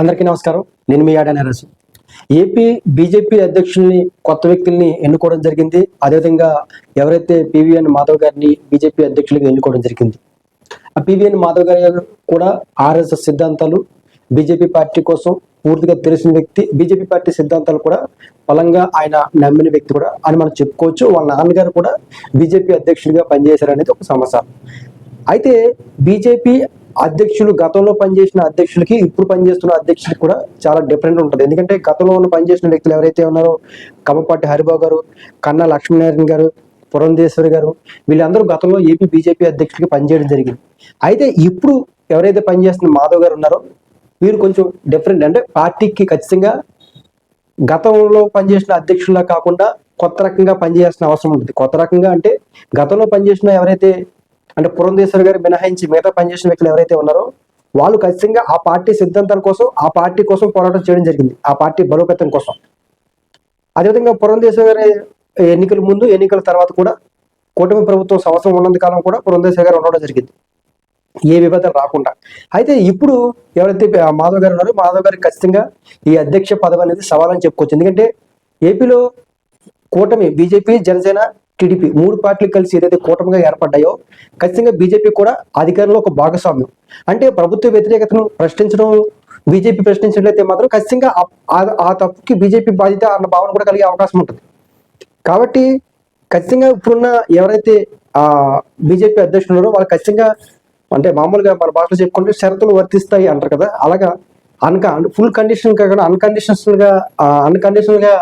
అందరికీ నమస్కారం. నేను మీ ఆడ నరసు ఏపీ బీజేపీ అధ్యక్షుల్ని కొత్త వ్యక్తుల్ని ఎన్నుకోవడం జరిగింది. అదేవిధంగా ఎవరైతే పివిఎన్ మాధవ్ గారిని బీజేపీ అధ్యక్షులుగా ఎన్నుకోవడం జరిగింది. ఆ పివిఎన్ మాధవ్ గారు కూడా ఆర్ఎస్ఎస్ సిద్ధాంతాలు బీజేపీ పార్టీ కోసం పూర్తిగా తెలిసిన వ్యక్తి బీజేపీ పార్టీ సిద్ధాంతాలు కూడా బలంగా ఆయన నమ్మిన వ్యక్తి కూడా అని మనం చెప్పుకోవచ్చు. వాళ్ళ నాన్నగారు కూడా బీజేపీ అధ్యక్షుడిగా పనిచేశారనేది ఒక సమాచారం. అయితే బీజేపీ అధ్యక్షులు గతంలో పనిచేసిన అధ్యక్షులకి ఇప్పుడు పనిచేస్తున్న అధ్యక్షులకి కూడా చాలా డిఫరెంట్ ఉంటుంది. ఎందుకంటే గతంలో ఉన్న పనిచేసిన వ్యక్తులు ఎవరైతే ఉన్నారో కమ్మపాటి హరిబాబు గారు కన్నా లక్ష్మీనారాయణ గారు పురంధేశ్వరి గారు వీళ్ళందరూ గతంలో ఏపీ బీజేపీ అధ్యక్షులకి పనిచేయడం జరిగింది. అయితే ఇప్పుడు ఎవరైతే పనిచేస్తున్న మాధవ్ గారు ఉన్నారో వీరు కొంచెం డిఫరెంట్ అంటే పార్టీకి ఖచ్చితంగా గతంలో పనిచేసిన అధ్యక్షుల్లా కాకుండా కొత్త రకంగా పనిచేయాల్సిన అవసరం ఉంటుంది. కొత్త రకంగా అంటే గతంలో పనిచేసిన ఎవరైతే అంటే పురంధేశ్వర్ గారు మినహాయించి మిగతా పనిచేసిన వ్యక్తులు ఎవరైతే ఉన్నారో వాళ్ళు ఖచ్చితంగా ఆ పార్టీ సిద్ధాంతాల కోసం ఆ పార్టీ కోసం పోరాటం చేయడం జరిగింది. ఆ పార్టీ బలోపేతం కోసం. అదేవిధంగా పురంధేశ్వరి గారి ఎన్నికల ముందు ఎన్నికల తర్వాత కూడా కూటమి ప్రభుత్వం సంవత్సరం ఉన్నంత కాలం కూడా పురంధేశ్వరి గారు ఉండడం జరిగింది. ఏ విభేదాలు రాకుండా. అయితే ఇప్పుడు ఎవరైతే మాధవ్ గారు ఉన్నారో మాధవ్ గారికి ఖచ్చితంగా ఈ అధ్యక్ష పదవి అనేది సవాలని చెప్పుకోవచ్చు. ఎందుకంటే ఏపీలో కూటమి బీజేపీ జనసేన టీడీపీ మూడు పార్టీలు కలిసి ఏదైతే కూటమిగా ఏర్పడ్డాయో ఖచ్చితంగా బీజేపీ కూడా అధికారంలో ఒక భాగస్వామ్యం. అంటే ప్రభుత్వ వ్యతిరేకతను ప్రశ్నించడం బీజేపీ ప్రశ్నించినట్లయితే మాత్రం ఖచ్చితంగా ఆ- తప్పుకి బీజేపీ బాధ్యత అన్న భావన కూడా కలిగే అవకాశం ఉంటుంది. కాబట్టి ఖచ్చితంగా ఇప్పుడున్న ఎవరైతే బీజేపీ అధ్యక్షులు ఉన్నారో వాళ్ళు ఖచ్చితంగా అంటే మామూలుగా మన భాషలో చెప్పుకుంటే షరతులు వర్తిస్తాయి అంటారు కదా. అలాగా అన్కా ఫుల్ కండిషన్ కాకుండా అన్కండిషనల్గా అన్కండిషన్గా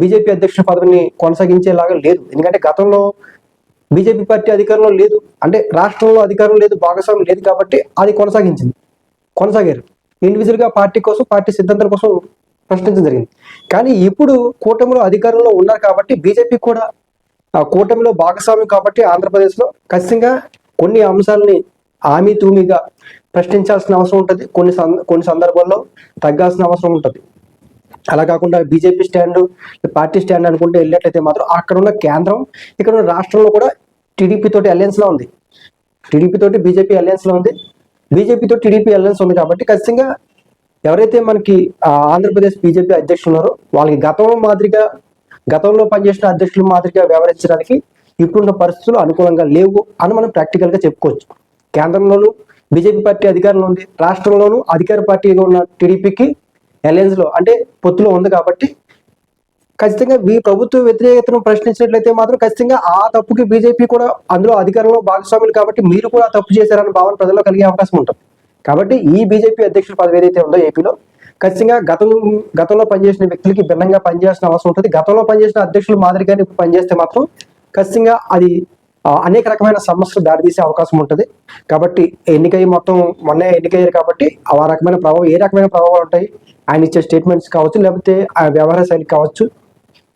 బీజేపీ అధ్యక్షుడి పదవిని కొనసాగించేలాగా లేదు. ఎందుకంటే గతంలో బీజేపీ పార్టీ అధికారంలో లేదు. అంటే రాష్ట్రంలో అధికారం లేదు భాగస్వామ్యం లేదు కాబట్టి అది కొనసాగించింది. కొనసాగారు. ఇండివిజువల్గా పార్టీ కోసం పార్టీ సిద్ధాంతాల కోసం ప్రశ్నించడం జరిగింది. కానీ ఇప్పుడు కూటమిలో అధికారంలో ఉన్నారు కాబట్టి బీజేపీ కూడా ఆ కూటమిలో భాగస్వామ్యం కాబట్టి ఆంధ్రప్రదేశ్లో ఖచ్చితంగా కొన్ని అంశాలని ఆమె తూమిగా ప్రశ్నించాల్సిన అవసరం ఉంటుంది. కొన్ని సంద కొన్ని సందర్భాల్లో తగ్గాల్సిన అవసరం ఉంటుంది. అలా కాకుండా బీజేపీ స్టాండ్ పార్టీ స్టాండ్ అనుకుంటే వెళ్ళినట్లయితే మాత్రం అక్కడ ఉన్న కేంద్రం ఇక్కడ ఉన్న రాష్ట్రంలో కూడా టీడీపీ తోటి అలయన్స్లో ఉంది. టీడీపీ తోటి బీజేపీ అలయన్స్లో లో ఉంది. బీజేపీతో టీడీపీ అలయన్స్ ఉంది కాబట్టి ఖచ్చితంగా ఎవరైతే మనకి ఆంధ్రప్రదేశ్ బీజేపీ అధ్యక్షులు ఉన్నారో వాళ్ళకి గతంలో మాదిరిగా గతంలో పనిచేసిన అధ్యక్షులు మాదిరిగా వ్యవహరించడానికి ఇప్పుడున్న పరిస్థితులు అనుకూలంగా లేవు అని మనం ప్రాక్టికల్గా చెప్పుకోవచ్చు. కేంద్రంలోనూ బీజేపీ పార్టీ అధికారంలో ఉంది. రాష్ట్రంలోనూ అధికార పార్టీగా ఉన్న టీడీపీకి అలయన్స్లో అంటే పొత్తులో ఉంది కాబట్టి ఖచ్చితంగా మీ ప్రభుత్వ వ్యతిరేకతను ప్రశ్నించినట్లయితే మాత్రం ఖచ్చితంగా ఆ తప్పుకి బీజేపీ కూడా అందులో అధికారంలో భాగస్వాములు కాబట్టి మీరు కూడా తప్పు చేశారన్న భావన ప్రజల్లో కలిగే అవకాశం ఉంటుంది. కాబట్టి ఈ బీజేపీ అధ్యక్షుల పదవి ఏదైతే ఉందో ఏపీలో ఖచ్చితంగా గతం గతంలో పనిచేసిన వ్యక్తులకి భిన్నంగా పనిచేయాల్సిన అవసరం ఉంటుంది. గతంలో పనిచేసిన అధ్యక్షులు మాదిరిగానే ఇప్పుడు పనిచేస్తే మాత్రం ఖచ్చితంగా అది అనేక రకమైన సమస్యలు దారితీసే అవకాశం ఉంటుంది. కాబట్టి ఎన్నికయ్యి మొత్తం మొన్నే ఎన్నికయ్యారు కాబట్టి ఆ రకమైన ప్రభావం ఏ రకమైన ప్రభావాలు ఉంటాయి? ఆయన ఇచ్చే స్టేట్మెంట్స్ కావచ్చు లేకపోతే ఆ వ్యవహార శైలి కావచ్చు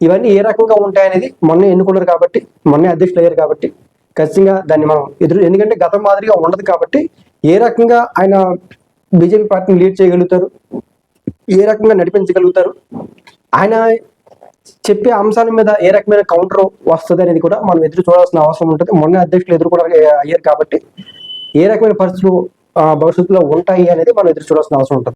ఇవన్నీ ఏ రకంగా ఉంటాయనేది మొన్న ఎన్నుకున్నారు కాబట్టి మొన్నే అధ్యక్షులు అయ్యారు కాబట్టి ఖచ్చితంగా దాన్ని మనం ఎదురు ఎందుకంటే గతం మాదిరిగా ఉండదు కాబట్టి ఏ రకంగా ఆయన బీజేపీ పార్టీని లీడ్ చేయగలుగుతారు ఏ రకంగా నడిపించగలుగుతారు ఆయన చెప్పే అంశాల మీద ఏ రకమైన కౌంటర్ వస్తుంది అనేది కూడా మనం ఎదురు చూడాల్సిన అవసరం ఉంటుంది. మొన్న అధ్యక్షులు ఎదురు అయ్యారు కాబట్టి ఏ రకమైన పరిస్థితులు భవిష్యత్తులో ఉంటాయి అనేది మనం ఎదురు చూడాల్సిన అవసరం ఉంటుంది.